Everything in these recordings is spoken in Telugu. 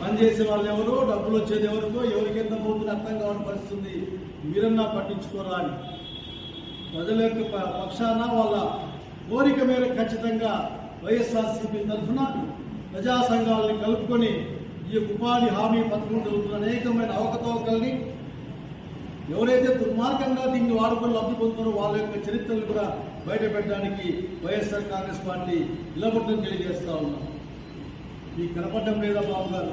పనిచేసే వాళ్ళు ఎవరు డబ్బులు వచ్చేది ఎవరికో ఎవరికి ఎంత పోతుంది అర్థం కావడం పరిస్థితుంది మీరన్నా పట్టించుకోరా అని. ప్రజల యొక్క ప- పక్షాన వాళ్ళ కోరిక మేరకు ఖచ్చితంగా వైఎస్ఆర్సీపీ తరఫున ప్రజా సంఘాలని కలుపుకొని ఈ ఉపాధి హామీ పథకం జరుగుతున్న అనేకమైన అవకతవకల్ని ఎవరైతే దుర్మార్గంగా దీన్ని వాడుకొని లబ్ధి పొందుతారో వాళ్ళ యొక్క చరిత్రను కూడా బయట పెట్టడానికి వైఎస్ఆర్ కాంగ్రెస్ పార్టీ నిలబడటం తెలియజేస్తా ఉన్నాం. మీకు కనపడడం లేదా బాబు గారు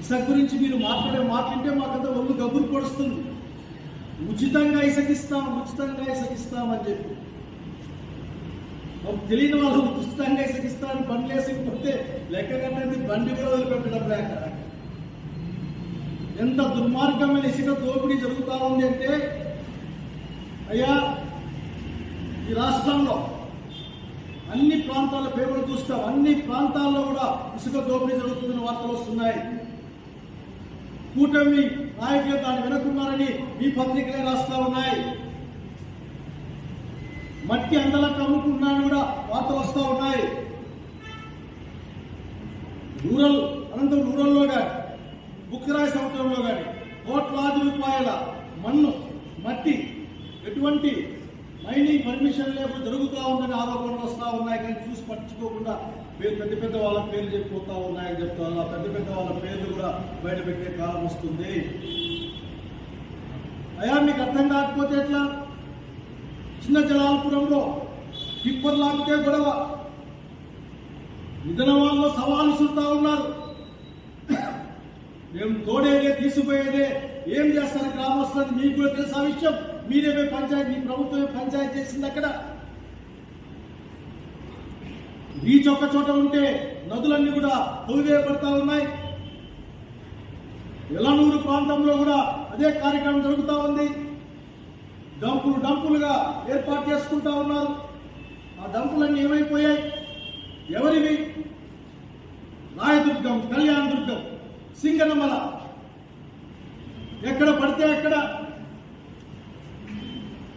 ఇసక్ గురించి మీరు మాట్లాడే మాట్లాడితే మాకంతా ఒళ్ళు గబ్బులు పొడుస్తుంది. ఉచితంగా ఇసకిస్తాం ఉచితంగా ఇసకిస్తామని చెప్పి. మాకు తెలియని వాళ్ళు ఉచితంగా ఇసకిస్తామని బండ్లు వేసకపోతే లెక్క కట్టేది బండి కూడా వదిలిపెట్టడం లేక. ఎంత దుర్మార్గమైన ఇసుక దోపిడీ జరుగుతా ఉంది అంటే అయ్యా ఈ రాష్ట్రంలో అన్ని ప్రాంతాల పేపర్లు చూస్తాం. అన్ని ప్రాంతాల్లో కూడా ఇసుక దోపిడీ జరుగుతుందని వార్తలు వస్తున్నాయి. కూటమి నాయకులు దాన్ని వెనుకున్నారని ఈ పత్రికలే రాస్తా ఉన్నాయి. మట్టి అందలకు అమ్ముకున్నాను కూడా వార్తలు వస్తూ ఉన్నాయి. రూరల్ అనంతరం రూరల్లో కానీ బుక్కరాయి సముద్రంలో కానీ కోట్లాది రూపాయల మన్ను మట్టి ఎటువంటి మైనింగ్ పర్మిషన్ లేకుండా జరుగుతూ ఉందని ఆరోపణలు వస్తూ ఉన్నాయి కానీ చూసి పట్టించుకోకుండా మీరు పెద్ద పెద్ద వాళ్ళ పేర్లు చెప్పిపోతా ఉన్నాయని చెప్తారు ఆ పెద్ద పెద్ద వాళ్ళ పేర్లు కూడా బయటపెట్టే కాలం వస్తుంది. అయా మీకు అర్థం కాకపోతే ఎట్లా? చిన్న జలాలపురంలో టిప్పర్ లాగితే గొడవ. నిధన వాళ్ళు సవాలు చూస్తా మేము తోడేదే తీసిపోయేదే ఏం చేస్తారు గ్రామస్తులని మీకు కూడా తెలుసా విషయం? మీరేమే పంచాయతీ మీ ప్రభుత్వమే పంచాయతీ చేసింది అక్కడ. బీచ్ ఒక్క చోట ఉంటే నదులన్నీ కూడా తొలివేయబడతా ఉన్నాయి. ఎలనూరు ప్రాంతంలో కూడా అదే కార్యక్రమం జరుగుతూ ఉంది. డంపులు డంపులుగా ఏర్పాటు చేసుకుంటా ఉన్నారు. ఆ డంపులన్నీ ఏమైపోయాయి? ఎవరివి? రాయదుర్గం కళ్యాణ దుర్గం సింగనమల. ఎక్కడ పడితే అక్కడ